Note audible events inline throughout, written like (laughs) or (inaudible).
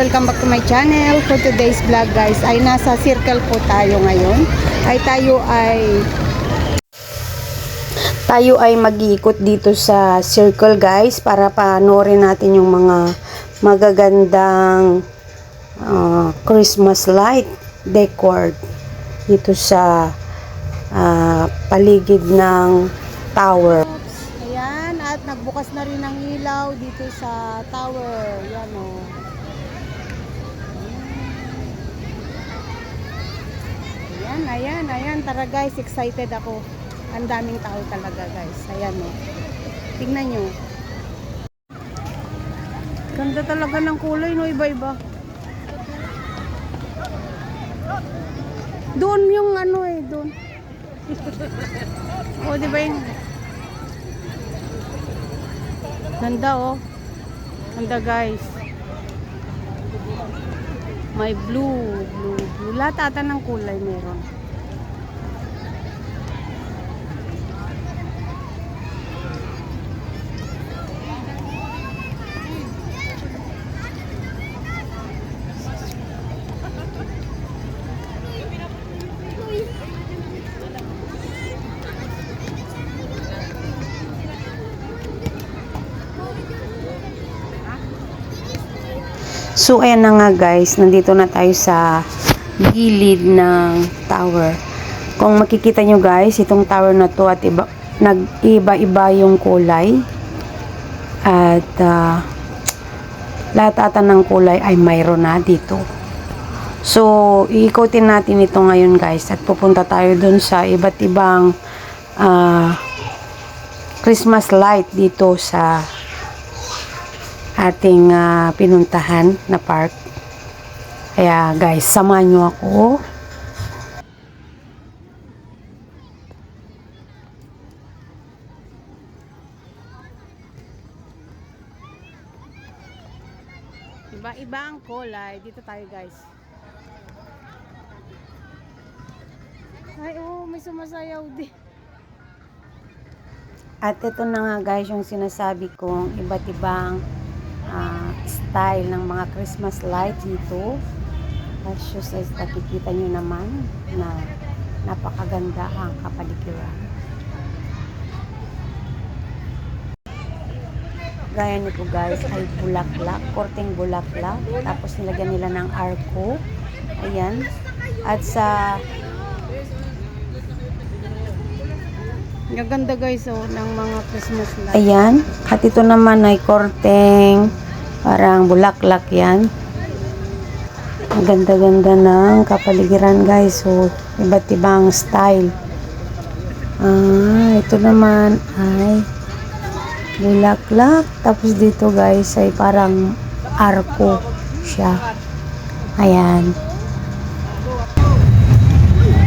welcome back to my channel. For today's vlog guys, ay nasa circle po tayo ngayon. Ay tayo ay tayo ay mag-iikot dito sa circle guys para panoorin natin yung mga magagandang ah, Christmas light decor dito sa ah, paligid ng tower. Ayan, at nagbukas na rin ang ilaw dito sa tower. Yan o. Ayan, ayan, ayan. Tara guys, excited ako. Ang daming tao talaga guys. Ayan o. Tingnan nyo. Ganda talaga ng kulay no, iba-iba. Doon yung ano eh, doon. (laughs) o, di ba yung... Ganda oh. Ganda guys. May blue, blue, blue. Lahat ata ng kulay meron. So, ayan na nga guys. Nandito na tayo sa gilid ng tower. Kung makikita nyo guys, itong tower na to at iba, nag-iba-iba yung kulay. At ah, lahat ata ng kulay ay mayroon na dito. So, iikotin natin ito ngayon guys at pupunta tayo dun sa iba't ibang ah, Christmas light dito sa ating ah, pinuntahan na park. Kaya guys, samahan nyo ako. Iba-iba ang kulay. Dito tayo guys. Ay, oh, may sumasayaw din. At ito na nga guys yung sinasabi kong iba't ibang ah, style ng mga Christmas light dito. As just as nakikita nyo naman na napakaganda ang kapaligiran. Gaya nito guys ay bulaklak, korteng bulaklak. Tapos nilagyan nila ng arco. Ayan. At sa Gaganda guys oh ng mga Christmas light. Ayan. At ito naman ay korteng parang bulaklak yan. Ang ganda-ganda ng kapaligiran guys. So, iba't ibang style. Ah, ito naman ay bulaklak. Tapos dito guys ay parang arko siya. Ayan.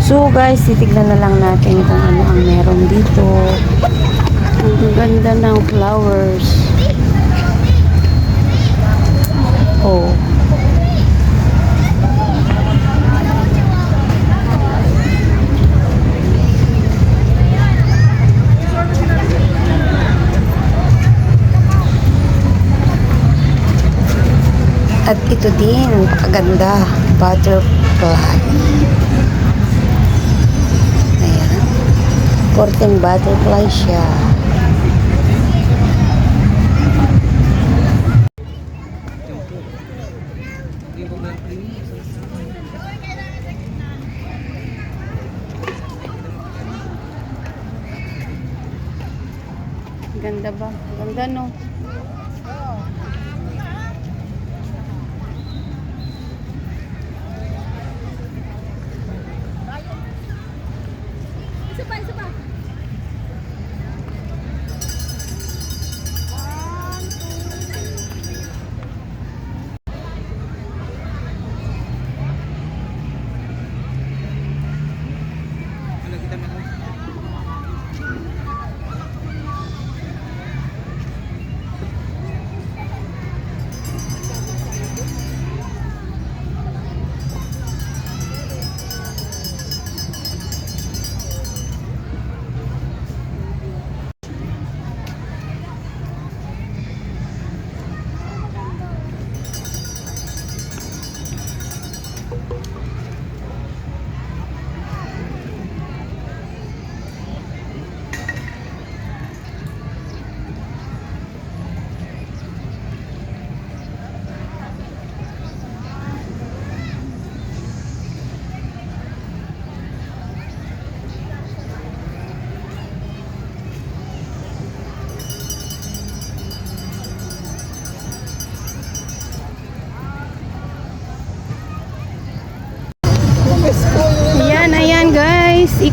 So guys, titignan na lang natin kung ano ang meron dito. Ang ganda ng flowers. Oh. At ito din, napakaganda. Butterfly. Ayan. Korteng butterfly siya. Ganda ba? Ganda no? पैसे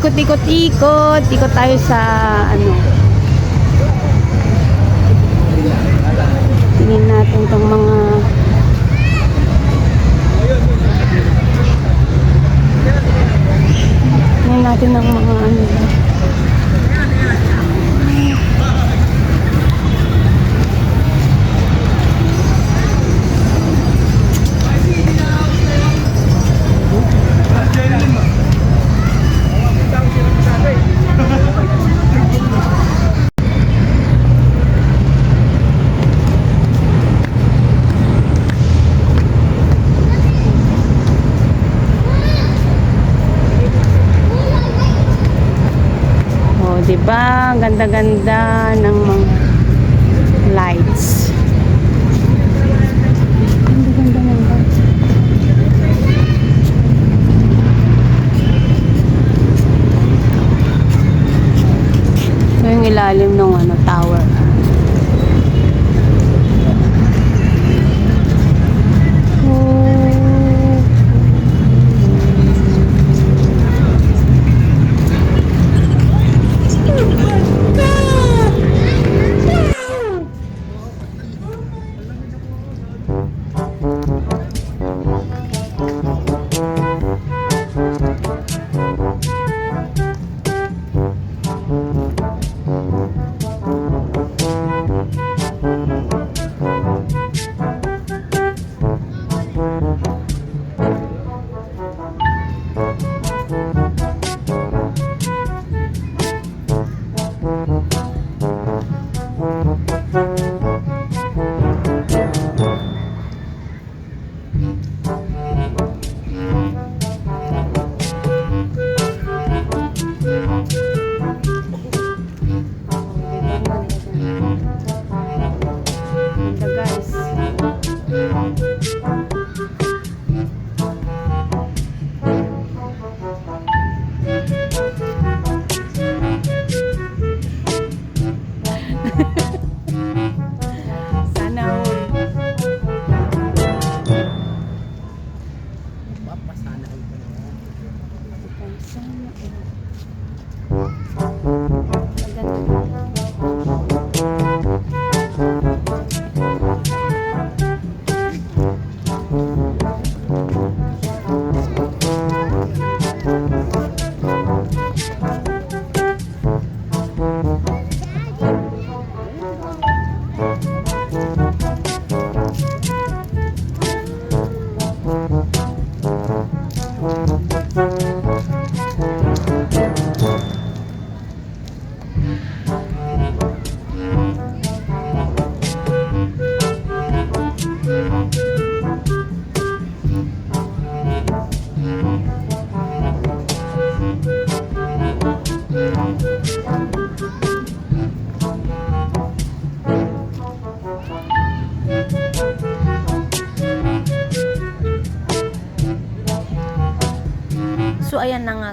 ikot, ikot, ikot. Ikot tayo sa ano. Tingin natin tong mga ganda-ganda ng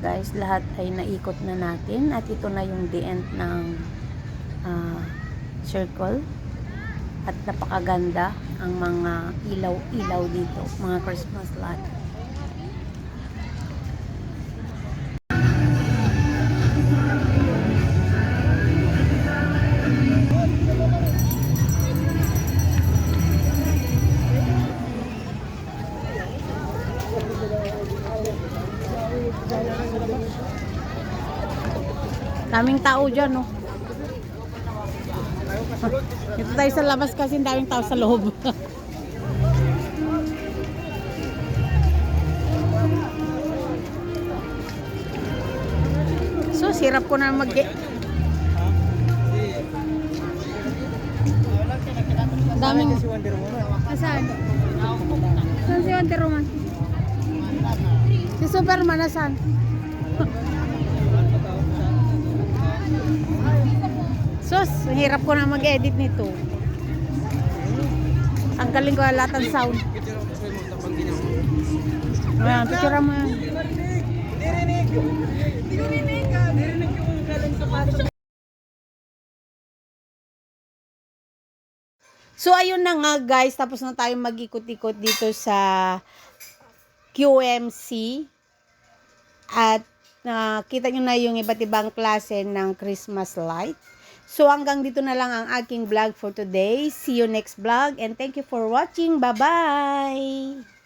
guys, lahat ay naikot na natin at ito na yung the end ng ah, circle. At napakaganda ang mga ilaw-ilaw dito, mga Christmas light. Daming tao dyan, no? Ito tayo sa labas kasi daming tao sa loob. (laughs) so, sirap ko na mag Daming... Saan? Saan si Wonder Woman? Si Superman, nasaan? Sus, hirap ko na mag-edit nito. Tanggalin ko lahat ng sound. Ayan, picture mo yan. So, ayun na nga guys. Tapos na tayo mag-ikot-ikot dito sa QMC. At nakita nyo na yung iba't ibang klase ng Christmas light. So hanggang dito na lang ang aking vlog for today. See you next vlog and thank you for watching. Bye-bye!